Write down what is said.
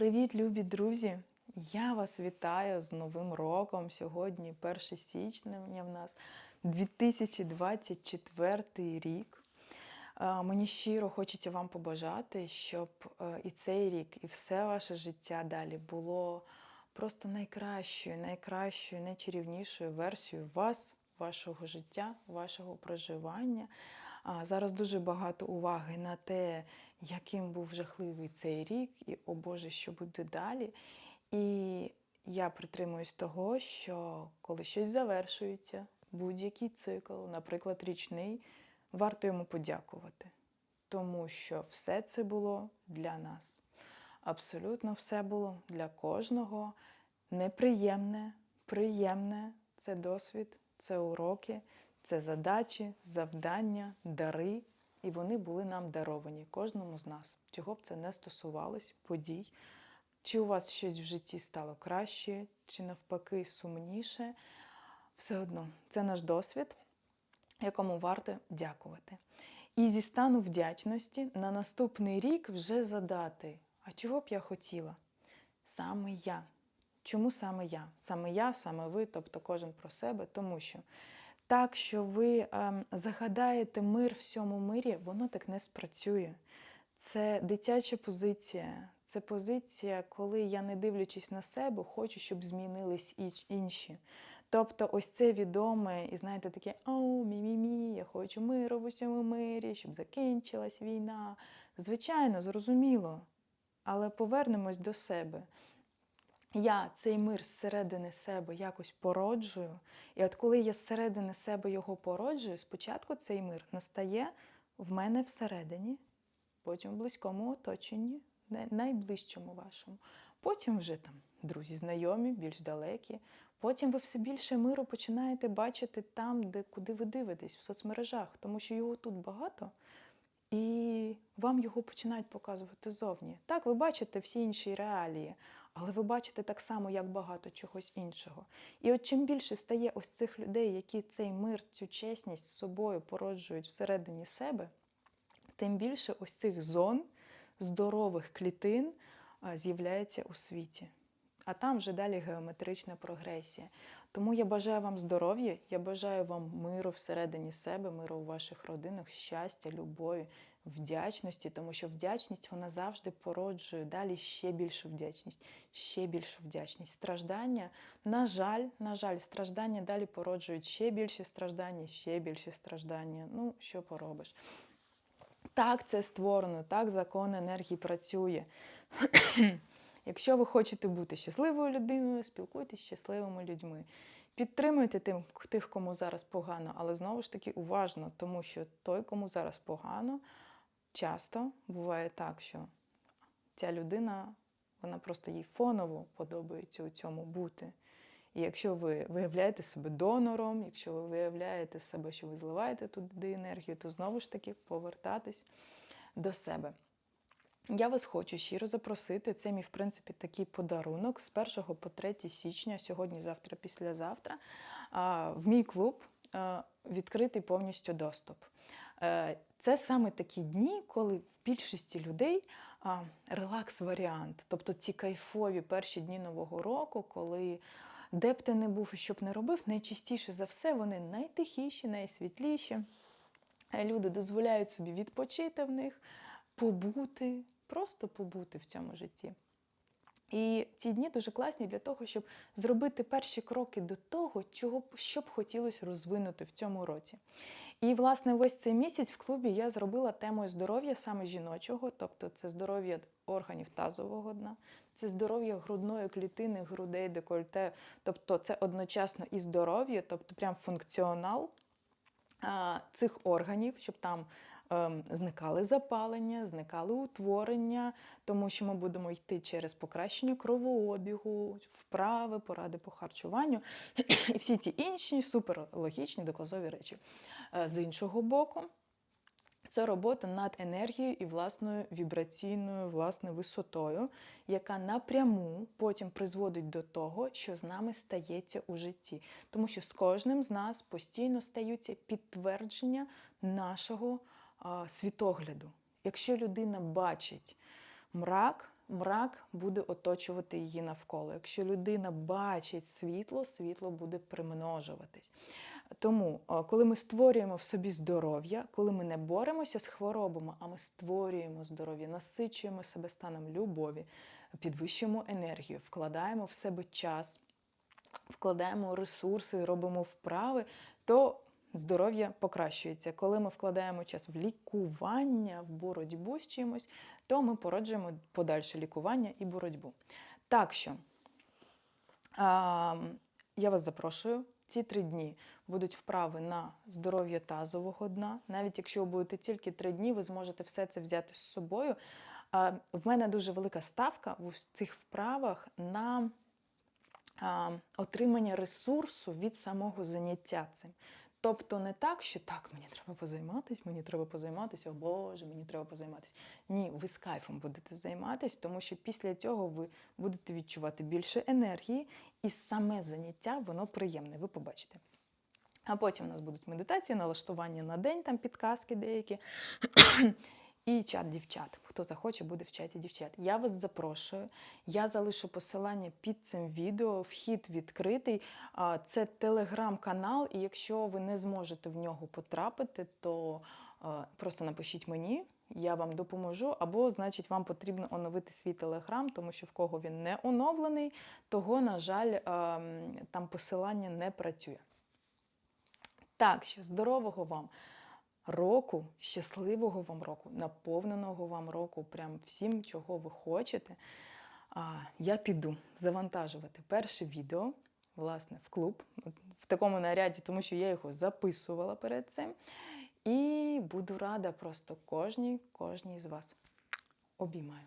Привіт, любі друзі! Я вас вітаю з Новим роком. Сьогодні 1 січня в нас 2024 рік. Мені щиро хочеться вам побажати, щоб е, і цей рік, і все ваше життя далі було просто найкращою, найкращою, найчарівнішою версією вас, вашого життя, вашого проживання. Зараз дуже багато уваги на те, яким був жахливий цей рік, і о Боже, що буде далі. І я притримуюсь того, що коли щось завершується, будь-який цикл, наприклад, річний, варто йому подякувати, тому що все це було для нас. Абсолютно все було для кожного неприємне, приємне це досвід, це уроки, це задачі, завдання, дари. І вони були нам даровані, кожному з нас. Чого б це не стосувалось, подій. Чи у вас щось в житті стало краще, чи навпаки сумніше. Все одно, це наш досвід, якому варто дякувати. І зі стану вдячності на наступний рік вже задати, а чого б я хотіла? Саме я. Чому саме я? Саме я, саме ви, тобто кожен про себе, тому що так, що ви ем, загадаєте мир всьому мирі, воно так не спрацює. Це дитяча позиція. Це позиція, коли я, не дивлячись на себе, хочу, щоб змінились інші. Тобто, ось це відоме, і знаєте, таке оу, мі-мі-мі, я хочу миру в усьому мирі, щоб закінчилась війна. Звичайно, зрозуміло. Але повернемось до себе. Я цей мир зсередини себе якось породжую. І от коли я зсередини себе його породжую, спочатку цей мир настає в мене всередині, потім в близькому оточенні, найближчому вашому. Потім вже там друзі, знайомі, більш далекі. Потім ви все більше миру починаєте бачити там, де куди ви дивитесь, в соцмережах, тому що його тут багато. І вам його починають показувати зовні. Так, ви бачите всі інші реалії, але ви бачите так само, як багато чогось іншого. І от чим більше стає ось цих людей, які цей мир, цю чесність з собою породжують всередині себе, тим більше ось цих зон здорових клітин з'являється у світі. А там вже далі геометрична прогресія. Тому я бажаю вам здоров'я, я бажаю вам миру всередині себе, миру у ваших родинах, щастя, любові, вдячності, тому що вдячність вона завжди породжує далі ще більшу вдячність, ще більшу вдячність. Страждання, на жаль, на жаль, страждання далі породжують ще більші страждання, ще більші страждання. Ну, що поробиш? Так, це створено, так закон енергії працює. Якщо ви хочете бути щасливою людиною, спілкуйтесь з щасливими людьми. Підтримуйте тим, тих, кому зараз погано, але знову ж таки уважно, тому що той, кому зараз погано, часто буває так, що ця людина, вона просто їй фоново подобається у цьому бути. І якщо ви виявляєте себе донором, якщо ви виявляєте себе, що ви зливаєте туди енергію, то знову ж таки повертатись до себе. Я вас хочу щиро запросити. Це мій, в принципі, такий подарунок з 1 по 3 січня, сьогодні, завтра, післязавтра, в мій клуб відкритий повністю доступ. Це саме такі дні, коли в більшості людей релакс-варіант, тобто ці кайфові перші дні Нового року, коли де б ти не був і що б не робив, найчастіше за все вони найтихіші, найсвітліші. Люди дозволяють собі відпочити в них, побути, просто побути в цьому житті. І ці дні дуже класні для того, щоб зробити перші кроки до того, чого що б хотілося розвинути в цьому році. І, власне, весь цей місяць в клубі я зробила темою здоров'я саме жіночого, тобто це здоров'я органів тазового дна, це здоров'я грудної клітини, грудей, декольте. Тобто це одночасно і здоров'я, тобто прям функціонал а, цих органів, щоб там зникали запалення, зникали утворення, тому що ми будемо йти через покращення кровообігу, вправи, поради по харчуванню і всі ці інші суперлогічні доказові речі. Е, З іншого боку, це робота над енергією і власною вібраційною власне висотою, яка напряму потім призводить до того, що з нами стається у житті. Тому що з кожним з нас постійно стаються підтвердження нашого світогляду. Якщо людина бачить мрак, мрак буде оточувати її навколо. Якщо людина бачить світло, світло буде примножуватись. Тому, коли ми створюємо в собі здоров'я, коли ми не боремося з хворобами, а ми створюємо здоров'я, насичуємо себе станом любові, підвищуємо енергію, вкладаємо в себе час, вкладаємо ресурси, робимо вправи, то здоров'я покращується. Коли ми вкладаємо час в лікування, в боротьбу з чимось, то ми породжуємо подальше лікування і боротьбу. Так що а, я вас запрошую. Ці три дні будуть вправи на здоров'я тазового дна. Навіть якщо ви будете тільки три дні, ви зможете все це взяти з собою. В мене дуже велика ставка в цих вправах на отримання ресурсу від самого заняття цим. Тобто не так, що так, мені треба позайматися, мені треба позайматися, о Боже, мені треба позайматися. Ні, ви з кайфом будете займатися, тому що після цього ви будете відчувати більше енергії, і саме заняття воно приємне, ви побачите. А потім у нас будуть медитації, налаштування на день, там підказки деякі. І чат дівчат. Хто захоче, буде в чаті дівчат. Я вас запрошую. Я залишу посилання під цим відео. Вхід відкритий. Це телеграм-канал, і якщо ви не зможете в нього потрапити, то просто напишіть мені, я вам допоможу. Або, значить, вам потрібно оновити свій телеграм, тому що в кого він не оновлений, того, на жаль, там посилання не працює. Так що здорового вам! Року, щасливого вам року, наповненого вам року, прям всім, чого ви хочете. А, я піду завантажувати перше відео, власне, в клуб в такому наряді, тому що я його записувала перед цим. І буду рада просто кожній, кожній з вас. Обіймаю.